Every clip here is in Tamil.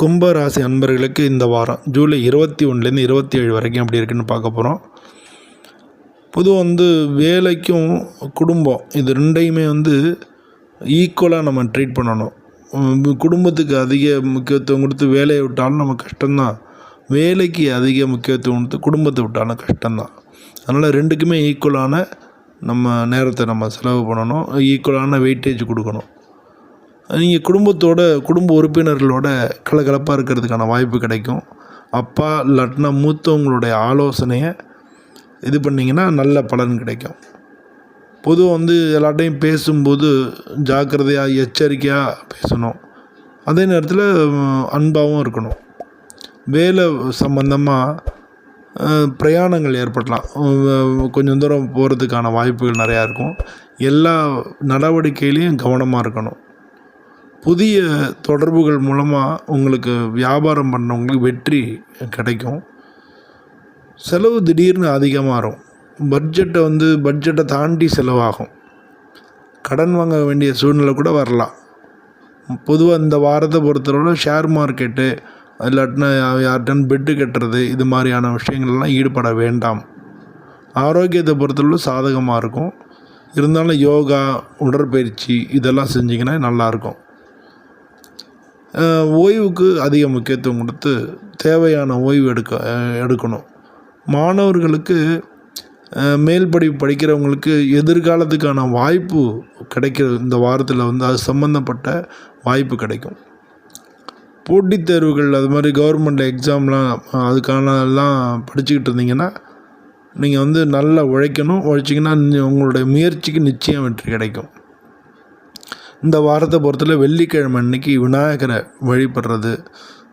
கும்ப ராசி அன்பர்களுக்கு இந்த வாரம் ஜூலை இருபத்தி ஒன்றுலேருந்து இருபத்தி ஏழு வரைக்கும் எப்படி இருக்குன்னு பார்க்க போகிறோம் பொதுவாக வந்து வேலைக்கும் குடும்பம் இது ரெண்டையுமே வந்து ஈக்குவலாக நம்ம ட்ரீட் பண்ணணும். குடும்பத்துக்கு அதிக முக்கியத்துவம் கொடுத்து வேலையை விட்டாலும் நம்ம கஷ்டம்தான். வேலைக்கு அதிக முக்கியத்துவம் கொடுத்து குடும்பத்தை விட்டாலும் கஷ்டம்தான். அதனால் ரெண்டுக்குமே ஈக்குவலான நம்ம நேரத்தை நம்ம செலவு பண்ணணும் ஈக்குவலான வெயிட்டேஜ் கொடுக்கணும். நீங்கள் குடும்பத்தோட குடும்ப உறுப்பினர்களோட கலகலப்பாக இருக்கிறதுக்கான வாய்ப்பு கிடைக்கும். அப்பா இல்லாட்டினா மூத்தவங்களுடைய ஆலோசனையை இது பண்ணிங்கன்னா நல்ல பலன் கிடைக்கும். பொதுவாக வந்து எல்லாட்டையும் பேசும்போது ஜாக்கிரதையாக எச்சரிக்கையாக பேசணும். அதே நேரத்தில் அன்பாகவும் இருக்கணும். வேலை சம்மந்தமாக பிரயாணங்கள் ஏற்படலாம். கொஞ்சம் தூரம் போகிறதுக்கான வாய்ப்புகள் நிறையா இருக்கும். எல்லா நடவடிக்கையிலையும் கவனமாக இருக்கணும். புதிய தொடர்புகள் மூலமாக உங்களுக்கு வியாபாரம் பண்ணவங்களுக்கு வெற்றி கிடைக்கும். செலவு திடீர்னு அதிகமாக வரும். பட்ஜெட்டை வந்து பட்ஜெட்டை தாண்டி செலவாகும். கடன் வாங்க வேண்டிய சூழ்நிலை கூட வரலாம். பொதுவாக இந்த வாரத்தை பொறுத்தளவு ஷேர் மார்க்கெட்டு இல்லாட்டினா யார்கிட்ட பெட்டு கட்டுறது இது மாதிரியான விஷயங்கள்லாம் ஈடுபட வேண்டாம். ஆரோக்கியத்தை பொறுத்தளவு சாதகமாக இருக்கும். இருந்தாலும் யோகா உடற்பயிற்சி இதெல்லாம் செஞ்சிங்கன்னா நல்லாயிருக்கும் ஓய்வுக்கு அதிக முக்கியத்துவம் கொடுத்து தேவையான ஓய்வு எடுக்க எடுக்கணும். மாணவர்களுக்கு அஹ் மேல் படிப்பு படிக்கிறவங்களுக்கு எதிர்காலத்துக்கான வாய்ப்பு கிடைக்கிற இந்த வாரத்தில் வந்து அது சம்மந்தப்பட்ட வாய்ப்பு கிடைக்கும். போட்டித் தேர்வுகள் அது மாதிரி கவர்மெண்ட் எக்ஸாம்லாம் அதுக்கான எல்லாம் படிச்சுக்கிட்டு இருந்தீங்கன்னா நீங்கள் வந்து நல்லா உழைக்கணும். உழைச்சிங்கன்னா உங்களுடைய முயற்சிக்கு நிச்சயம் வெற்றி கிடைக்கும். இந்த வாரத்தை பொறுத்தல வெள்ளிக்கிழமை அன்னைக்கு விநாயகரை வழிபடுறது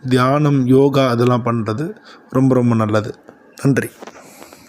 தியானம் யோகா அதெல்லாம் பண்ணுறது ரொம்ப ரொம்ப நல்லது. நன்றி.